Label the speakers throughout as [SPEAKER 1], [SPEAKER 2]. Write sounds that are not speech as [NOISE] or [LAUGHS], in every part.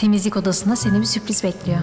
[SPEAKER 1] Temizlik odasında seni bir sürpriz bekliyor.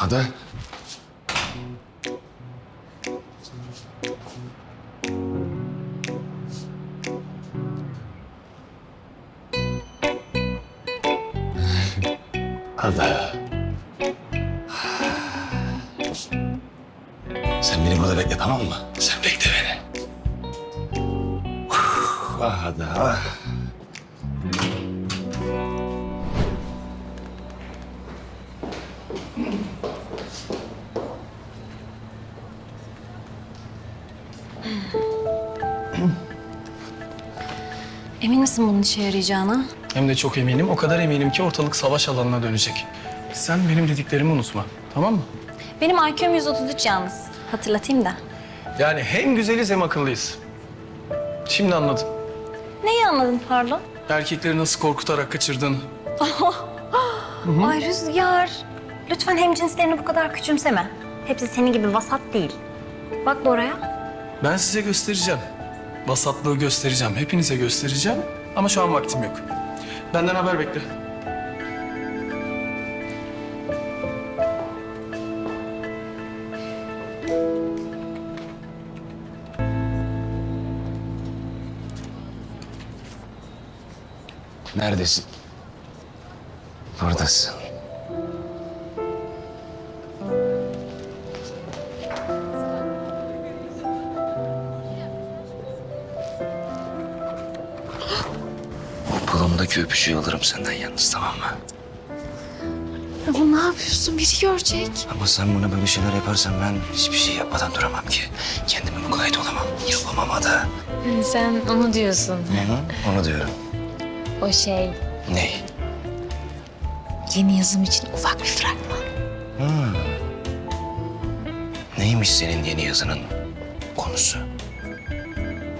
[SPEAKER 2] Ada. [LAUGHS] Ada. Sen beni burada bekle tamam mı? Sen bekle beni. Ah Ada.
[SPEAKER 1] Emin misin bunun işe yarayacağına?
[SPEAKER 3] Hem de çok eminim. O kadar eminim ki ortalık savaş alanına dönecek. Sen benim dediklerimi unutma. Tamam mı?
[SPEAKER 1] Benim IQ'm 133 yalnız. Hatırlatayım da.
[SPEAKER 3] Yani hem güzeliz hem akıllıyız. Şimdi anladım.
[SPEAKER 1] Neyi anladın pardon?
[SPEAKER 3] Erkekleri nasıl korkutarak kaçırdığını. [LAUGHS]
[SPEAKER 1] Ay Rüzgar. Lütfen hem cinslerini bu kadar küçümseme. Hepsi senin gibi vasat değil. Bak Bora'ya.
[SPEAKER 3] Ben size göstereceğim. Vasatlığı göstereceğim. Hepinize göstereceğim. Ama şu an vaktim yok. Benden haber bekle.
[SPEAKER 2] Neredesin? Buradasın. Bulumdaki öpücüğü alırım senden yalnız tamam mı?
[SPEAKER 1] Ama ne yapıyorsun? Biri görecek.
[SPEAKER 2] Ama sen buna böyle şeyler yaparsan ben hiçbir şey yapmadan duramam ki. Kendime mukayyet olamam. Yapamam da.
[SPEAKER 1] Sen onu diyorsun.
[SPEAKER 2] Hı hı, onu diyorum.
[SPEAKER 1] O şey
[SPEAKER 2] Ney?
[SPEAKER 1] yeni yazım için ufak bir fragman.
[SPEAKER 2] Neymiş senin yeni yazının konusu?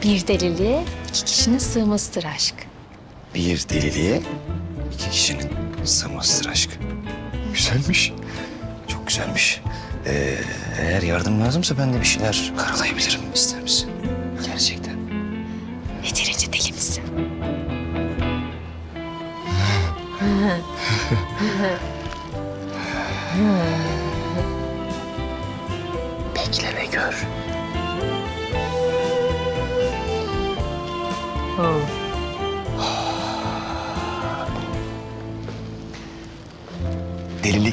[SPEAKER 1] Bir deliliğe iki kişinin sığmasıdır aşk.
[SPEAKER 2] Bir deliliğe iki kişinin sığmasıdır aşk. Güzelmiş. Çok güzelmiş. Ee, eğer yardım lazımsa ben de bir şeyler karalayabilirim. İster misin? Gerçekten.
[SPEAKER 1] Yeterince deli misin? [LAUGHS]
[SPEAKER 2] Bekle ve gör.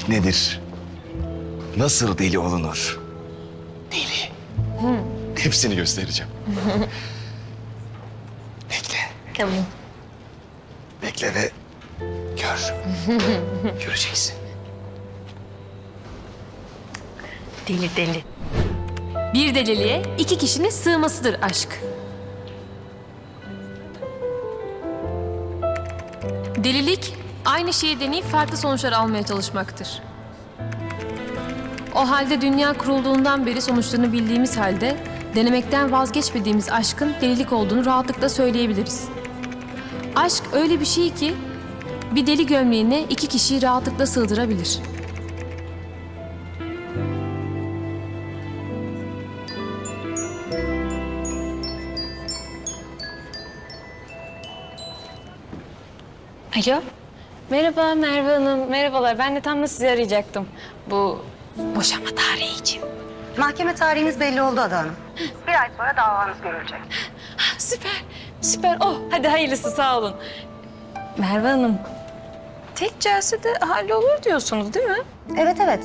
[SPEAKER 2] Delilik nedir? Nasıl deli olunur? Deli. Hepsini göstereceğim. [LAUGHS] Bekle.
[SPEAKER 1] Tamam.
[SPEAKER 2] Bekle ve gör. [LAUGHS] Göreceksin.
[SPEAKER 1] Deli deli. Bir deliliğe iki kişinin sığmasıdır aşk.
[SPEAKER 4] Delilik aynı şeyi deneyip farklı sonuçlar almaya çalışmaktır. O halde dünya kurulduğundan beri sonuçlarını bildiğimiz halde denemekten vazgeçmediğimiz aşkın delilik olduğunu rahatlıkla söyleyebiliriz. Aşk öyle bir şey ki bir deli gömleğine iki kişiyi rahatlıkla sığdırabilir.
[SPEAKER 5] Alo. Merhaba Merve Hanım. Merhabalar. Ben de tam da sizi arayacaktım. Bu boşanma tarihi için.
[SPEAKER 6] Mahkeme tarihiniz belli oldu Ada Hanım. Bir ay sonra davanız görülecek.
[SPEAKER 5] Süper. Süper. Oh hadi hayırlısı sağ olun. Merve Hanım. Tek celsede hallolur diyorsunuz değil mi?
[SPEAKER 6] Evet evet.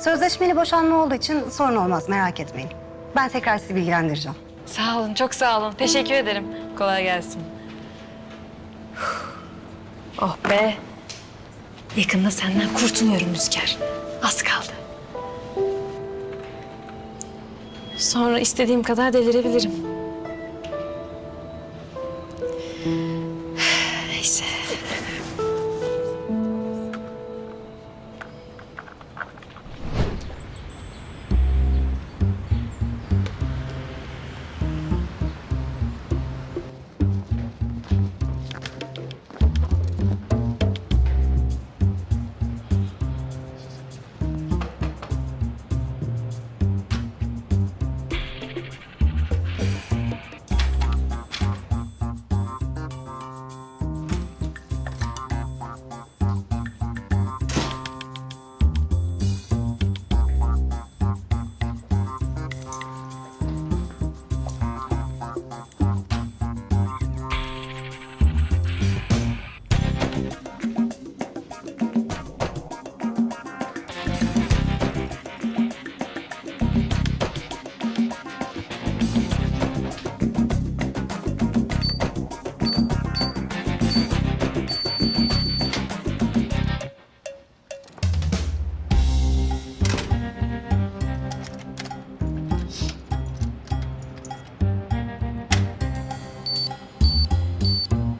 [SPEAKER 6] Sözleşmeli boşanma olduğu için sorun olmaz merak etmeyin. Ben tekrar sizi bilgilendireceğim.
[SPEAKER 5] Sağ olun, çok sağ olun. Teşekkür ederim. Kolay gelsin. Oh be. Yakında senden kurtuluyorum Rüzgar. Az kaldı. Sonra istediğim kadar delirebilirim.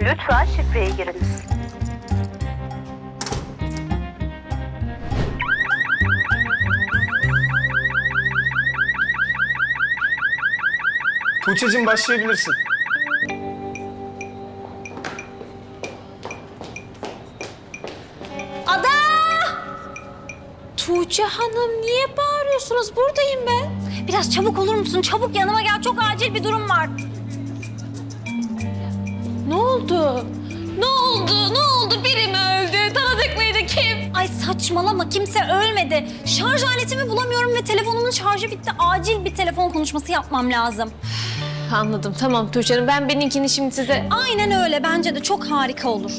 [SPEAKER 6] Lütfen şifreyi giriniz.
[SPEAKER 3] Tuğçe'cim başlayabilirsin.
[SPEAKER 1] Ada!
[SPEAKER 4] Tuğçe Hanım niye bağırıyorsunuz? Buradayım ben.
[SPEAKER 1] Biraz çabuk olur musun? Çabuk yanıma gel. Çok acil bir durum var.
[SPEAKER 4] Ne oldu? Ne oldu? Ne oldu? Biri mi öldü? Tanıdık mıydı kim?
[SPEAKER 1] Ay saçmalama kimse ölmedi. Şarj aletimi bulamıyorum ve telefonumun şarjı bitti. Acil bir telefon konuşması yapmam lazım.
[SPEAKER 4] Anladım. Tamam Tuğçe Hanım. Ben benimkini şimdi size...
[SPEAKER 1] Aynen öyle bence de çok harika olur.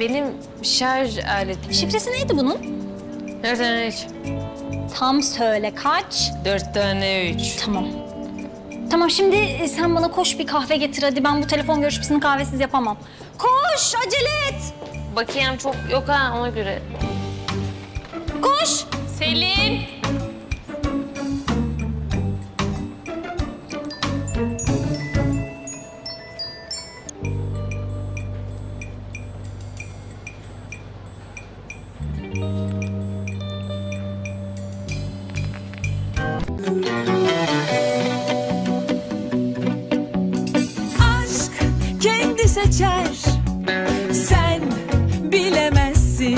[SPEAKER 4] Benim şarj aletim.
[SPEAKER 1] Şifresi neydi bunun?
[SPEAKER 4] Dört tane üç.
[SPEAKER 1] Tam söyle kaç?
[SPEAKER 4] Dört tane üç.
[SPEAKER 1] Tamam. Tamam şimdi e, sen bana koş bir kahve getir hadi. Ben bu telefon görüşmesini kahvesiz yapamam. Koş acele et.
[SPEAKER 4] Bakiyem çok yok ha ona göre.
[SPEAKER 1] Koş.
[SPEAKER 4] Selin.